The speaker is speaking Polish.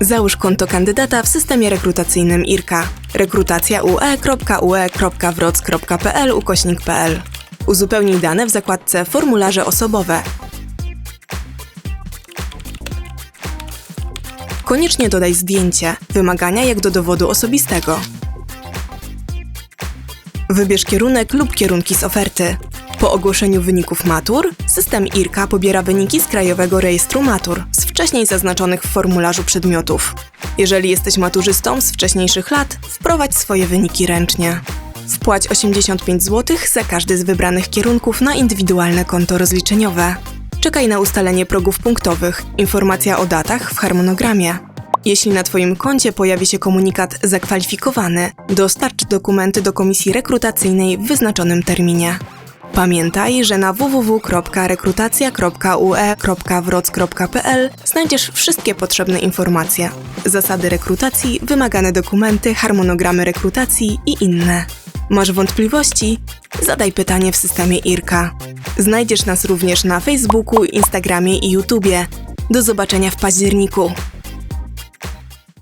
Załóż konto kandydata w systemie rekrutacyjnym IRKA. Rekrutacja ue.ue.wroc.pl ukośnik.pl Uzupełnij dane w zakładce Formularze osobowe. Koniecznie dodaj zdjęcie, wymagania jak do dowodu osobistego. Wybierz kierunek lub kierunki z oferty. Po ogłoszeniu wyników matur, system IRKA pobiera wyniki z Krajowego Rejestru Matur z wcześniej zaznaczonych w formularzu przedmiotów. Jeżeli jesteś maturzystą z wcześniejszych lat, wprowadź swoje wyniki ręcznie. Wpłać 85 zł za każdy z wybranych kierunków na indywidualne konto rozliczeniowe. Czekaj na ustalenie progów punktowych, informacja o datach w harmonogramie. Jeśli na Twoim koncie pojawi się komunikat zakwalifikowany, dostarcz dokumenty do komisji rekrutacyjnej w wyznaczonym terminie. Pamiętaj, że na www.rekrutacja.ue.wroc.pl znajdziesz wszystkie potrzebne informacje. Zasady rekrutacji, wymagane dokumenty, harmonogramy rekrutacji i inne. Masz wątpliwości? Zadaj pytanie w systemie IRKA. Znajdziesz nas również na Facebooku, Instagramie i YouTubie. Do zobaczenia w październiku.